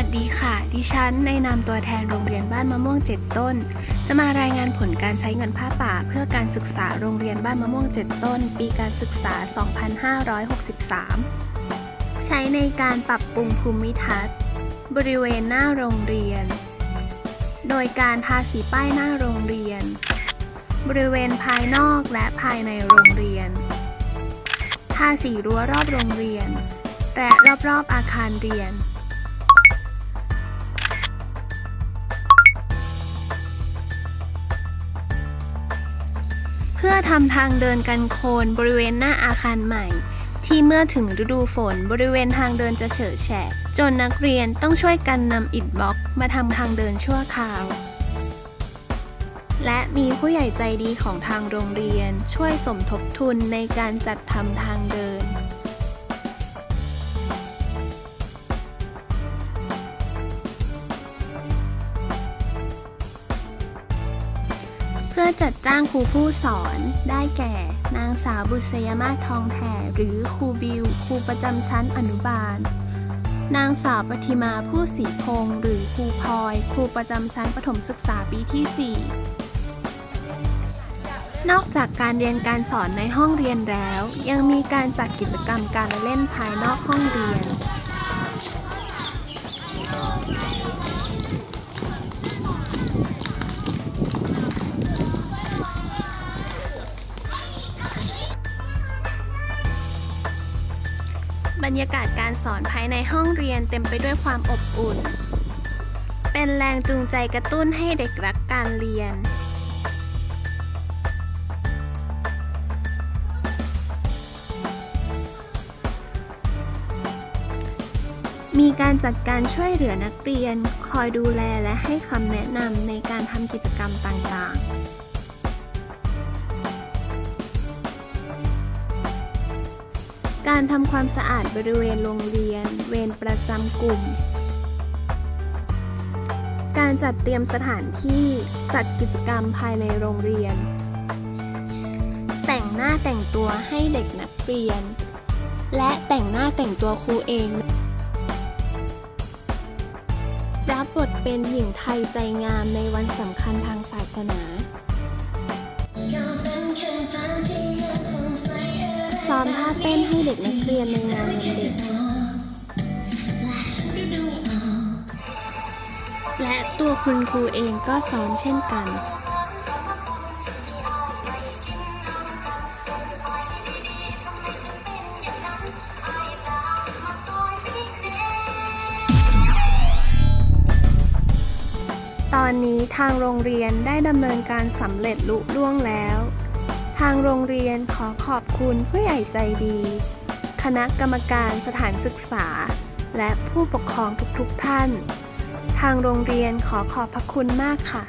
วัสดีค่ะ ดิฉันในนามตัวแทนโรงเรียนบ้านมะม่วงเจ็ดต้น จะมารายงานผลการใช้เงินผ้าป่า เพื่อการศึกษาโรงเรียนบ้านมะม่วงเจ็ดต้น ปีการศึกษา 2563 ใช้ในการปรับปรุงภูมิทัศน์ บริเวณหน้าโรงเรียน โดยการทาสีป้ายหน้าโรงเรียน บริเวณภายนอกและภายในโรงเรียน ทาสีรั้วรอบโรงเรียน และรอบๆอาคารเรียน เพื่อทำทางเดินกันโคลนบริเวณหน้าอาคารใหม่ ที่เมื่อถึงฤดูฝนบริเวณทางเดินจะเฉอะแฉะจนนักเรียนต้องช่วยกันนำอิฐบล็อกมาทำทางเดินชั่วคราว และมีผู้ใหญ่ใจดีของทางโรงเรียนช่วยสมทบทุนในการจัดทำทางเดิน เพื่อจัดจ้างครูผู้สอน ได้แก่ นางสาวบุษยมาศทองแผ่หรือครูบิวครูประจำชั้นอนุบาล นางสาวปฏิมาผู้ศรีพงศ์หรือครูพลอย ครูประจำชั้นประถมศึกษาปีที่ 4 นอกจากการเรียนการสอนในห้องเรียนแล้ว ยังมีการจัดกิจกรรมการเล่นภายนอกห้องเรียน บรรยากาศการสอนภายในห้องเรียนเต็มไปด้วยความอบอุ่น เป็นแรงจูงใจกระตุ้นให้เด็กรักการเรียน มีการจัดการช่วยเหลือนักเรียน คอยดูแลและให้คำแนะนำในการทำกิจกรรมต่างๆ การทำความสะอาดบริเวณโรงเรียน เวรประจำกลุ่ม การจัดเตรียมสถานที่จัดกิจกรรมภายในโรงเรียน แต่งหน้าแต่งตัวให้เด็กนักเรียน และแต่งหน้าแต่งตัวครูเอง รับบทเป็นหญิงไทยใจงามในวันสำคัญทางศาสนา ซ้อมท่าเต้นให้เด็กนักเรียนในงานวันเด็ก และตัวคุณครูเองก็ซ้อมเช่นกันตอนนี้ทางโรงเรียนได้ดำเนินการสำเร็จลุล่วงแล้ว ทางโรงเรียนขอขอบคุณผู้ใหญ่ใจดี คณะกรรมการสถานศึกษา และผู้ปกครองทุกๆท่าน ทางโรงเรียนขอขอบพระคุณมากค่ะ